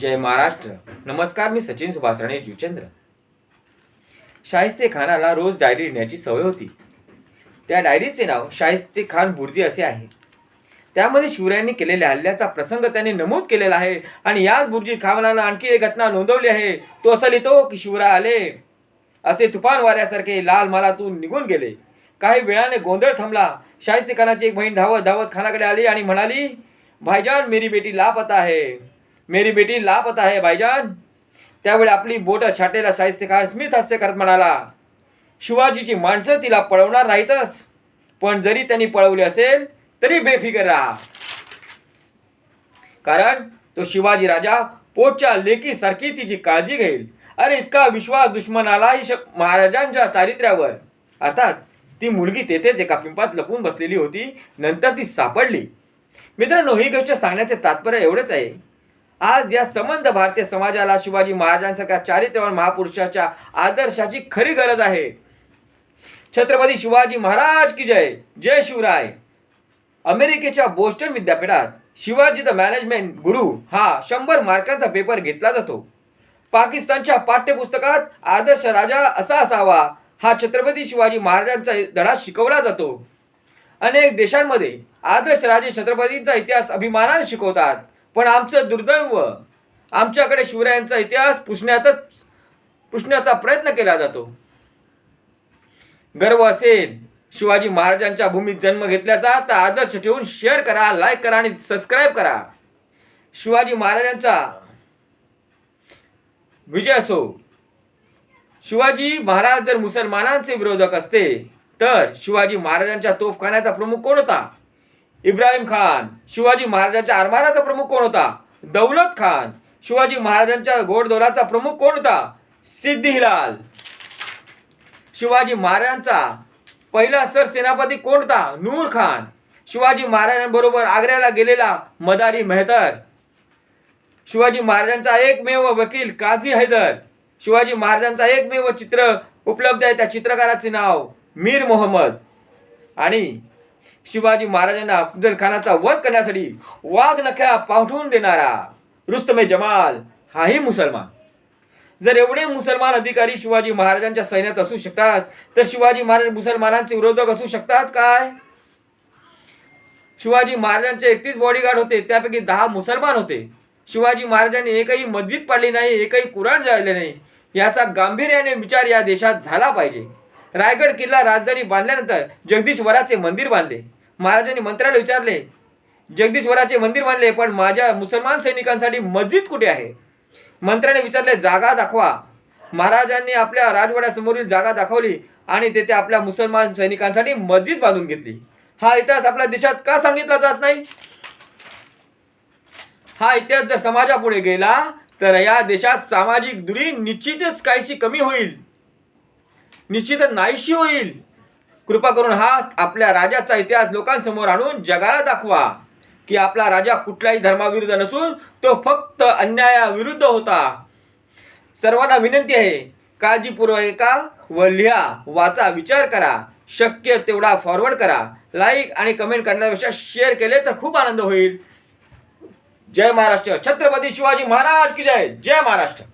जय महाराष्ट्र. नमस्कार मी सचिन सुभाष राणे जुचंद्र. शाहिस्ते खानाला रोज डायरी लिहिण्याची सवय होती. त्या डायरीचे नाव शाहिस्ते खान बुर्जी असे आहे. त्यामध्ये शिवरायांनी केलेल्या हल्ल्याचा प्रसंग त्यांनी नमूद केलेला आहे आणि याच बुर्जी खानानं आणखी एक घटना नोंदवली आहे. तो असं लिहितो की शिवराय आले. असे तुफान वाऱ्यासारखे लाल मालातून निघून गेले. काही वेळाने गोंधळ थांबला. शाहिस्ते खानाची एक बहीण धावत धावत खानाकडे आली आणि म्हणाली भाईजान मेरी बेटी लापता आहे मेरी बेटी लापता आहे भाईजान। त्यावेळी आपली बोट छाटेला शाहिस्ते खान स्मित हास्य करत म्हणाला शिवाजीची माणसं तिला पळवणार नाहीतच. पण जरी त्यांनी पळवली असेल तरी बेफिकर राहा. कारण तो शिवाजी राजा पोटच्या लेकीसारखी तिची काळजी घेईल. अरे इतका विश्वास दुश्मनालाही श महाराजांच्या चारित्र्यावर अर्थात ती मुलगी तेथेच एका पिंपात लपून बसलेली होती नंतर ती सापडली. मित्रांनो ही गोष्ट सांगण्याचे तात्पर्य एवढंच आहे. आज या संबंध भारतीय समाजाला शिवाजी महाराजांसारख्या चारित्र्यवान महापुरुषाच्या आदर्शाची खरी गरज आहे. छत्रपती शिवाजी महाराज की जय. जय शिवराय. अमेरिकेच्या बोस्टन विद्यापीठात शिवाजी द मॅनेजमेंट गुरु हा शंभर मार्कांचा पेपर घेतला जातो. पाकिस्तानच्या पाठ्यपुस्तकात आदर्श राजा असा असावा हा छत्रपती शिवाजी महाराजांचा धडा शिकवला जातो. अनेक देशांमध्ये आदर्श राजे छत्रपतींचा इतिहास अभिमानाने शिकवतात. पण आमचं दुर्दैव आमच्याकडे शिवरायांचा इतिहास पुसण्यातच पुसण्याचा प्रयत्न केला जातो. गर्व असेल शिवाजी महाराजांच्या भूमीत जन्म घेतल्याचा तर आदर्श ठेवून शेअर करा लाईक करा आणि सबस्क्राईब करा. शिवाजी महाराजांचा विजय असो. शिवाजी महाराज जर मुसलमानांचे विरोधक असते तर शिवाजी महाराजांच्या तोफखान्याचा प्रमुख कोण होता? इब्राहिम खान शिवाजी महाराजांच्या आरमाराचा प्रमुख कोण होता? दौलत खान. शिवाजी महाराजांच्या घोडदौलाचा प्रमुख कोण होता? सिद्धिलाल शिवाजी महाराजांचा पहिला सरसेनापती कोण होता? नूर खान. शिवाजी महाराजांबरोबर आग्र्याला गेलेला मदारी मेहतर. शिवाजी महाराजांचा एकमेव वकील काझी हैदर. शिवाजी महाराजांचा एकमेव चित्र उपलब्ध आहे त्या चित्रकाराचे नाव मीर मोहम्मद. आणि शिवाजी महाराजांना अफजल खानाचा वध करण्यासाठी वाघ नख्या पाठवून देणारा रुस्तमे जमाल हाही मुसलमान. जर एवढे मुसलमान अधिकारी शिवाजी महाराजांच्या सैन्यात असू शकतात तर शिवाजी महाराज मुसलमानांचे विरोधक असू शकतात काय? शिवाजी महाराजांचे एकतीस बॉडीगार्ड होते त्यापैकी दहा मुसलमान होते. शिवाजी महाराजांनी एकही मस्जिद पाडली नाही एकही कुराण जाळले नाही. याचा गांभीर्याने विचार या देशात झाला पाहिजे. रायगड किल्ला राजधानी बांधल्यानंतर जगदीश्वराचे मंदिर बांधले. महाराजांनी मंत्र्याला विचारले जगदीश्वराचे मंदिर बांधले पण माझ्या मुसलमान सैनिकांसाठी मस्जिद कुठे आहे? मंत्र्याने विचारले जागा दाखवा. महाराजांनी आपल्या राजवाड्यासमोरील जागा दाखवली आणि तेथे आपल्या मुसलमान सैनिकांसाठी मस्जिद बांधून घेतली. हा इतिहास आपल्या देशात का सांगितला जात नाही? हा इतिहास जर समाजापुढे गेला तर या देशात सामाजिक दुरी निश्चितच काहीशी कमी होईल. निश्चितच नाहीशी होईल. कृपा करून हा आपल्या राजाचा इतिहास लोकांसमोर आणून जगाला दाखवा. की आपला राजा कुठल्याही धर्माविरुद्ध नसून तो फक्त अन्यायाविरुद्ध होता. सर्वांना विनंती आहे काळजीपूर्वक ऐका व लिहा वाचा विचार करा. शक्य तेवढा फॉरवर्ड करा. लाईक आणि कमेंट करण्यापेक्षा शेअर केले तर खूप आनंद होईल. जय महाराष्ट्र. छत्रपती शिवाजी महाराज की जय. जय महाराष्ट्र.